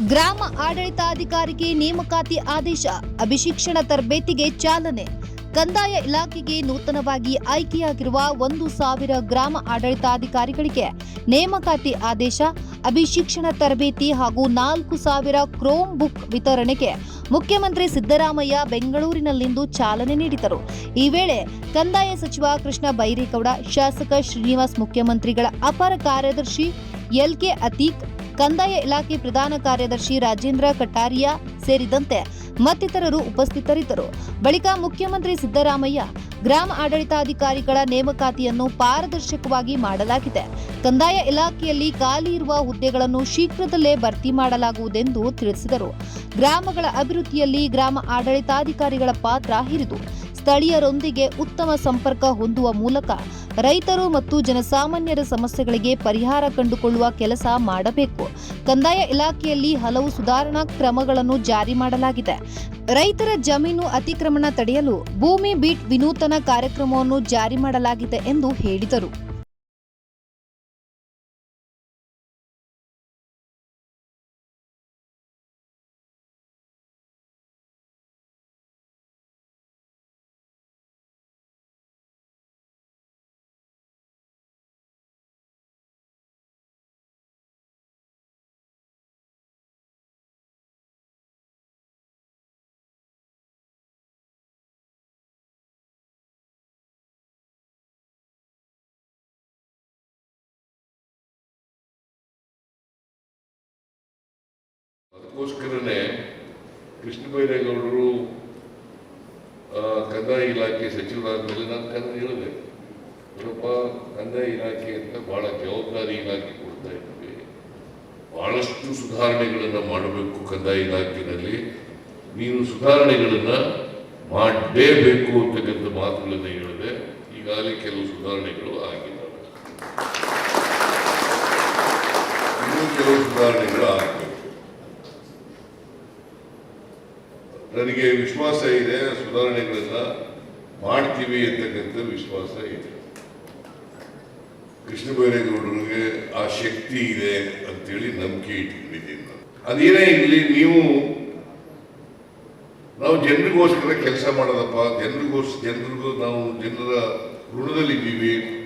ಗ್ರಾಮ ಆಡಳಿತಾಧಿಕಾರಿಗೆ ನೇಮಕಾತಿ ಆದೇಶ, ಅಭಿಶಿಕ್ಷಣ ತರಬೇತಿಗೆ ಚಾಲನೆ. ಕಂದಾಯ ಇಲಾಖೆಗೆ ನೂತನವಾಗಿ ಆಯ್ಕೆಯಾಗಿರುವ ಒಂದು ಸಾವಿರ ಗ್ರಾಮ ಆಡಳಿತಾಧಿಕಾರಿಗಳಿಗೆ ನೇಮಕಾತಿ ಆದೇಶ, ಅಭಿಶಿಕ್ಷಣ ತರಬೇತಿ ಹಾಗೂ ನಾಲ್ಕು ಸಾವಿರ ಕ್ರೋಮ್ ಬುಕ್ ವಿತರಣೆಗೆ ಮುಖ್ಯಮಂತ್ರಿ ಸಿದ್ದರಾಮಯ್ಯ ಬೆಂಗಳೂರಿನಲ್ಲಿಂದು ಚಾಲನೆ ನೀಡಿದರು. ಈ ವೇಳೆ ಕಂದಾಯ ಸಚಿವ ಕೃಷ್ಣ ಬೈರೇಗೌಡ, ಶಾಸಕ ಶ್ರೀನಿವಾಸ್ ಮುಖ್ಯಮಂತ್ರಿಗಳ ಅಪರ ಕಾರ್ಯದರ್ಶಿ ಎಲ್ಕೆ ಅತೀಕ್ ಕಂದಾಯ ಇಲಾಖೆ ಪ್ರಧಾನ ಕಾರ್ಯದರ್ಶಿ ರಾಜೇಂದ್ರ ಕಟಾರಿಯಾ ಸೇರಿದಂತೆ ಮತ್ತಿತರರು ಉಪಸ್ಥಿತರಿದ್ದರು. ಬಳಿಕ ಮುಖ್ಯಮಂತ್ರಿ ಸಿದ್ದರಾಮಯ್ಯ ಗ್ರಾಮ ಆಡಳಿತಾಧಿಕಾರಿಗಳ ನೇಮಕಾತಿಯನ್ನು ಪಾರದರ್ಶಕವಾಗಿ ಮಾಡಲಾಗಿದೆ. ಕಂದಾಯ ಇಲಾಖೆಯಲ್ಲಿ ಖಾಲಿ ಇರುವ ಹುದ್ದೆಗಳನ್ನು ಶೀಘ್ರದಲ್ಲೇ ಭರ್ತಿ ಮಾಡಲಾಗುವುದೆಂದು ತಿಳಿಸಿದರು. ಗ್ರಾಮಗಳ ಅಭಿವೃದ್ಧಿಯಲ್ಲಿ ಗ್ರಾಮ ಆಡಳಿತಾಧಿಕಾರಿಗಳ ಪಾತ್ರ ಹಿರಿದು. ಸ್ಥಳೀಯರೊಂದಿಗೆ ಉತ್ತಮ ಸಂಪರ್ಕ ಹೊಂದುವ ಮೂಲಕ ರೈತರು ಮತ್ತು ಜನಸಾಮಾನ್ಯರ ಸಮಸ್ಯೆಗಳಿಗೆ ಪರಿಹಾರ ಕಂಡುಕೊಳ್ಳುವ ಕೆಲಸ ಮಾಡಬೇಕು. ಕಂದಾಯ ಇಲಾಖೆಯಲ್ಲಿ ಹಲವು ಸುಧಾರಣಾ ಕ್ರಮಗಳನ್ನು ಜಾರಿ ಮಾಡಲಾಗಿದೆ. ರೈತರ ಜಮೀನು ಅತಿಕ್ರಮಣ ತಡೆಯಲು ಭೂಮಿ ಬೀಟ್ ವಿನೂತನ ಕಾರ್ಯಕ್ರಮವನ್ನು ಜಾರಿ ಮಾಡಲಾಗಿದೆ ಎಂದು ಹೇಳಿದರು. ಅದಕ್ಕೋಸ್ಕರನೇ ಕೃಷ್ಣ ಬೈರೇಗೌಡರು ಕಂದಾಯ ಇಲಾಖೆ ಸಚಿವರಾದ ಮೇಲೆ ನಾನು ಕರೆದು ಹೇಳಿದೆ. ಇವರಪ್ಪ ಕಂದಾಯ ಇಲಾಖೆ ಅಂತ ಬಹಳ ಜವಾಬ್ದಾರಿ ಇಲಾಖೆ ಕೊಡ್ತಾ ಇದ್ದೀವಿ. ಬಹಳಷ್ಟು ಸುಧಾರಣೆಗಳನ್ನು ಮಾಡಬೇಕು ಕಂದಾಯ ಇಲಾಖೆಯಲ್ಲಿ ನೀನು ಸುಧಾರಣೆಗಳನ್ನು ಮಾಡಲೇಬೇಕು ಅಂತಕ್ಕಂಥ ಮಾತುಗಳನ್ನು ಹೇಳಿದೆ. ಈಗಾಗಲೇ ಕೆಲವು ಸುಧಾರಣೆಗಳು ಆಗಿದ್ದಾವೆ. ಇನ್ನೂ ಕೆಲವು ಸುಧಾರಣೆಗಳು ನನಗೆ ವಿಶ್ವಾಸ ಇದೆ ಸುಧಾರಣೆಗಳನ್ನ ಮಾಡ್ತೀವಿ ಅಂತಕ್ಕಂಥ ವಿಶ್ವಾಸ ಇದೆ. ಕೃಷ್ಣ ಬೈರೇಗೌಡರಿಗೆ ಆ ಶಕ್ತಿ ಇದೆ ಅಂತೇಳಿ ನಂಬಿಕೆ ಇಟ್ಕೊಂಡಿದ್ದೀನಿ ನಾನು. ಅದೇನೇ ಇರಲಿ, ನೀವು, ನಾವು ಜನರಿಗೋಸ್ಕರ ಕೆಲಸ ಮಾಡೋದಪ್ಪ. ಜನರಿಗೋಸ್, ಜನರಿಗೂ, ನಾವು ಜನರ ಋಣದಲ್ಲಿದ್ದೀವಿ.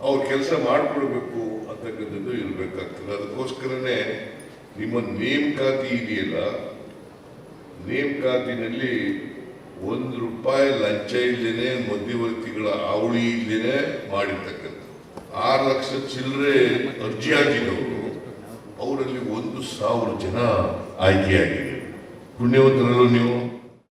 ಅವ್ರ ಕೆಲಸ ಮಾಡಿಕೊಡ್ಬೇಕು ಅಂತಕ್ಕಂಥದ್ದು ಇರಬೇಕಾಗ್ತದೆ. ಅದಕ್ಕೋಸ್ಕರನೇ ನಿಮ್ಮ ನೇಮಕಾತಿ ಇದೆಯಲ್ಲ ನೇಮಕಾತಿನಲ್ಲಿ ಒಂದು ರೂಪಾಯಿ ಲಂಚ ಇಲ್ಲೇನೆ ಮಧ್ಯವರ್ತಿಗಳ ಅವಳಿ ಇಲ್ಲೇನೆ ಮಾಡಿರ್ತಕ್ಕಂಥ ಆರು ಲಕ್ಷ ಚಿಲ್ಲರೆ ಅರ್ಜಿ ಹಾಕಿದವರು, ಅವರಲ್ಲಿ ಒಂದು ಸಾವಿರ ಜನ ಆಯ್ಕೆಯಾಗಿದೆ ಪುಣ್ಯವಂತರಲ್ಲೂ ನೀವು?